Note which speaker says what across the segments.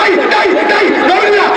Speaker 1: ¡Dai, dai, dai! ¡Dai,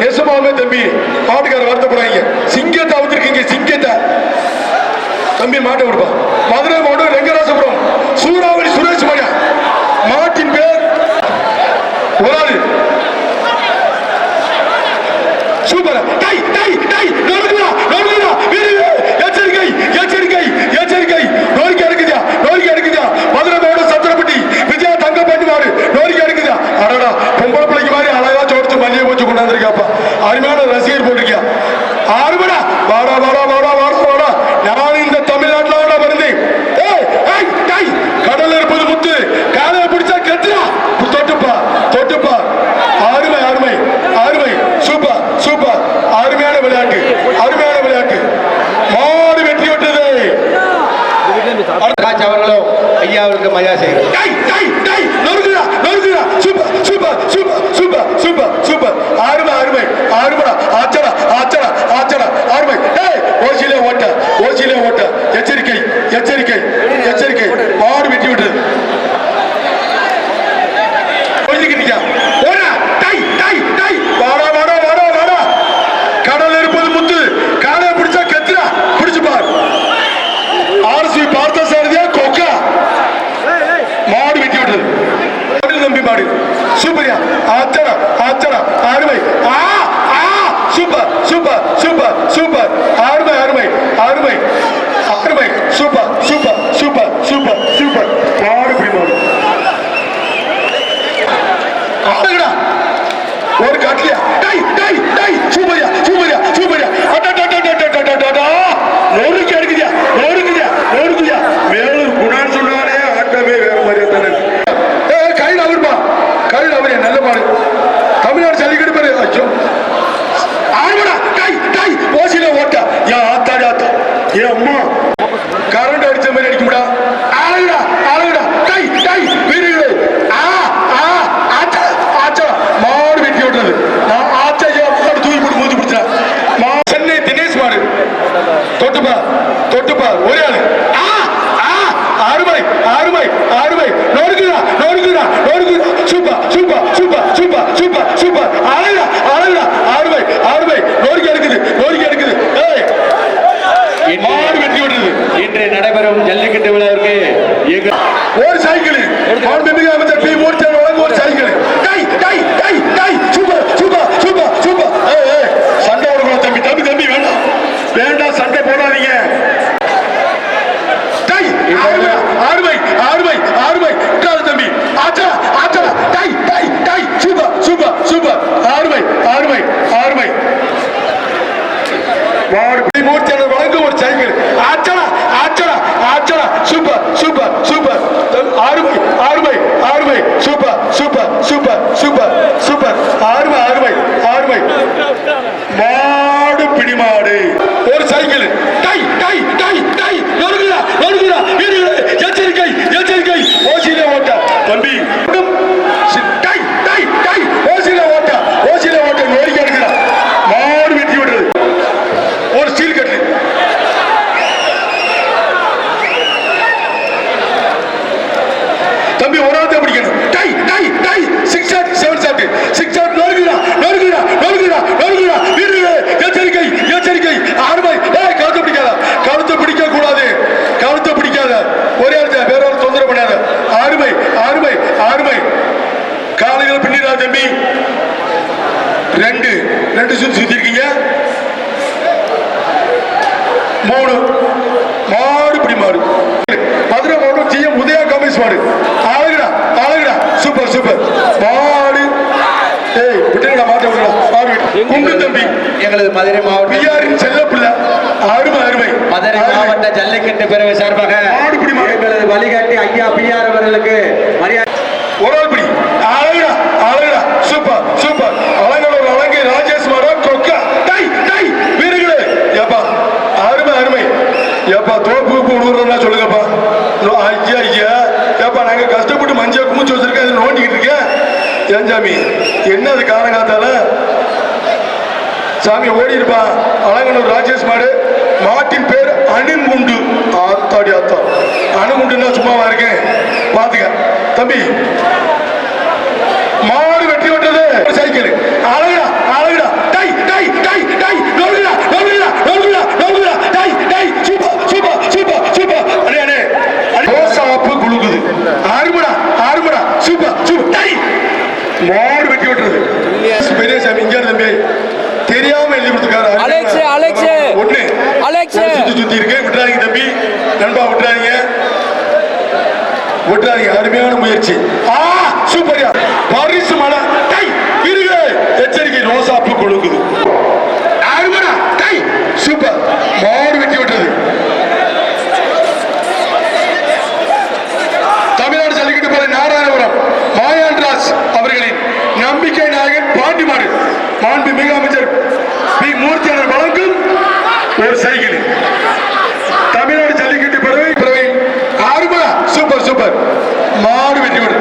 Speaker 1: நெசமாவே தம்பி பாட்டுக்கார வருத்தப்படுறாங்க சிங்கத்தை அவுத்திருக்கீங்க சிங்கத்தை. தம்பி மாட்டை விடுப்பான் மதுரை மாவட்டம் ரெங்கராசபுரம். சூறாவளி சுரேஷ் மகன். மாட்டின் பேர். ஒரு ஆள். ¡Vara, vara, vara! ആ അച്ഛന അച്ഛന ஒரு சைக்கிளிங் மாண்புமிகு அமைச்சர் பி மூர்த்தி বন্দি ரெண்டு. ரெண்டு சுத்தி சுத்தி இருக்கீங்க மூணு மாடு இப்படி மாடு. மதுரை மாவட்டம் ஜிஎம் உதயா கமிஸ் மாடு. அழகுடா அழகுடா. Super super. மாடு. ஏய் விட்டுடா மாட்ட விட்டுடா மாடு. குண்டு தம்பி.
Speaker 2: எங்களது மதுரை மாவட்டம்.
Speaker 1: பிஆரின் செல்ல பிள்ளை. அருமை அருமை.
Speaker 2: மதுரை. மாவட்ட ஜல்லிக்கட்டு பேரவை சார்பாக. எங்களது வழிகாட்டி ஐயா பிஆர் அவர்களுக்கு மரியாதை
Speaker 1: ஒரு ஆள் பிடி அழகுடா அழகுடா சூப்பர் சூப்பர் அலங்கலூர் அலங்கை ராஜேஷ் மாடா கொக்கா டை டை வீரர்களே ஏப்பா அருமை அருமை ஏப்பா தோப்பு விடுறதா சொல்லுங்கப்பா நோ, ஐயா ஐயா ஏப்பா நாங்க கஷ்டப்பட்டு மஞ்சள் குமிச்சு வச்சிருக்கேன் அதை நோண்டிக்கிட்டு இருக்கேன் ஏன் சாமி என்ன அது காரணங்காத்தால சாமி ஓடி இருப்பா. அலங்கனூர் ராஜேஷ் மாடு. மாட்டின் பேர் அணுகுண்டு. ஆத்தாடி ஆத்தா. அணுகுண்டுன்னா சும்மாவா இருக்கேன்? பாத்துக்க. தம்பி மாடு வெட்டி விட்டது சைக்கிள் அழகுடா அழகுடா டை டை டை டை நோடுடா நோடுடா நோடுடா நோடுடா டை டை சூப்பர் சூப்பர் சூப்பர் சூப்பர் அடே அடே ரோசாப்பு குலுக்குது ஆறுமடா ஆறுமடா சூப்பர் சூப்பர் டை மாடு வெட்டி விட்டுறது பெரிய சாமி இங்க இருந்து தம்பி தெரியாம எழுதி கொடுத்துருக்காரு
Speaker 3: அலெக்ஸ், அலெக்ஸ்.
Speaker 1: ஒண்ணு
Speaker 3: அலெக்ஸ்.
Speaker 1: ஒரு விட்டுறாங்க இருக்கு விட்டுறாதீங்க தம்பி. நண்பா விட்டுறாதீங்க. விட்டுறாதீங்க. அருமையான முயற்சி. ஆ சூப்பரியா. பரிசு மலை டை இருங்க. எச்சரிக்கை ரோசாப்பு கொழுக்குது. அருமடா டை சூப்பர். மாடு வெட்டி விட்டது. தமிழ்நாடு ஜல்லிக்கட்டு போல நாராயணபுரம். மாயாண்ராஜ் அவர்களின் நம்பிக்கை நாயகன் பாண்டி மாடு. மாண்பு மிக அமைச்சர் பி. மூர்த்தியாளர் வழங்கும் ஒரு சைக்கிள் தமிழ்நாடு ஜல்லிக்கட்டு பிறவை பிறவை ஆறுமா சூப்பர் சூப்பர் மாடு வெற்றி விடு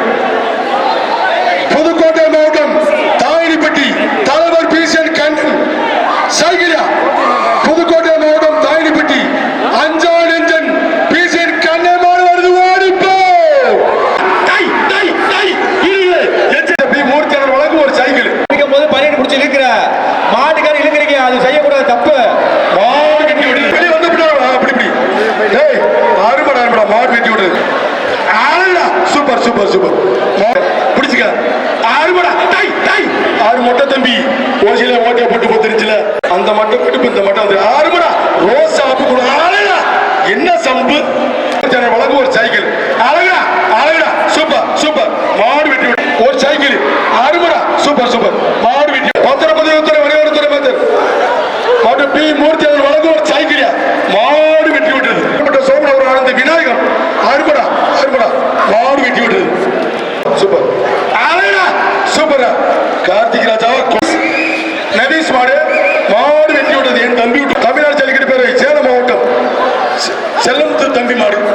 Speaker 1: புதுக்கோட்டை மாவட்டம் தாயினிப்பட்டி தலைவர் பீசன் கண்ணன் சைகிரியா புதுக்கோட்டை மாவட்டம் தாயினிப்பட்டி அஞ்சா நெஞ்சன் பீசன் கண்ணன் மாடு வருது ஓடிப்போ டை டை டை இருங்க எச்சரிக்கை பி மூர்த்தியாளர் வழங்கும் ஒரு சைக்கிள்
Speaker 2: இருக்கும் போது பனியன் பிடிச்சி இழுக்கிற மாட்டுக்கார இழுக்கிறீங்க அது செய்யக்கூடாது தப்பு
Speaker 1: மாடு வெட்டி விடுது வெளியே வந்து அப்படி இப்படி டேய் அருமடா அருமடா மாடு வெட்டி விடுது ஆளா சூப்பர் சூப்பர் சூப்பர் மாடு பிடிச்சுக்க அருமடா டை டை ஆறு மொட்டை தம்பி மட்டும் கொடுத்துருச்சுல அந்த மட்டும் போட்டு இந்த மட்டும் வந்து ஆறுமடா. ரோஸ் ஆப்பு கூட என்ன சம்பு? ஜன ஒரு சைக்கிள் அழகா அழகா சூப்பர் சூப்பர் மாடு வெட்டி விடு ஒரு சைக்கிள் அருமடா சூப்பர் சூப்பர் மாடு வெட்டி பத்திர பதிவு உத்தரவு வடிவத்துறை மத்தர் மற்றும் பி மூர்த்தி அவர் வழங்கும் ஒரு சைக்கிளியா மாடு வெட்டி விட்டது இப்படிப்பட்ட சோமனவர் ஆனந்த விநாயகம் அறுபடா அறுபடா மாடு வெட்டி விட்டது சூப்பர் அழகா சூப்பரா கார்த்திக் ராஜாவா கொ- நதீஷ் மாடு மாடு வெட்டி விட்டது என் தம்பி விட்டு தமிழ்நாடு ஜல்லிக்கட்டு பேரவை சேலம் மாவட்டம் செ- செல்லமுத்து தம்பி மாடு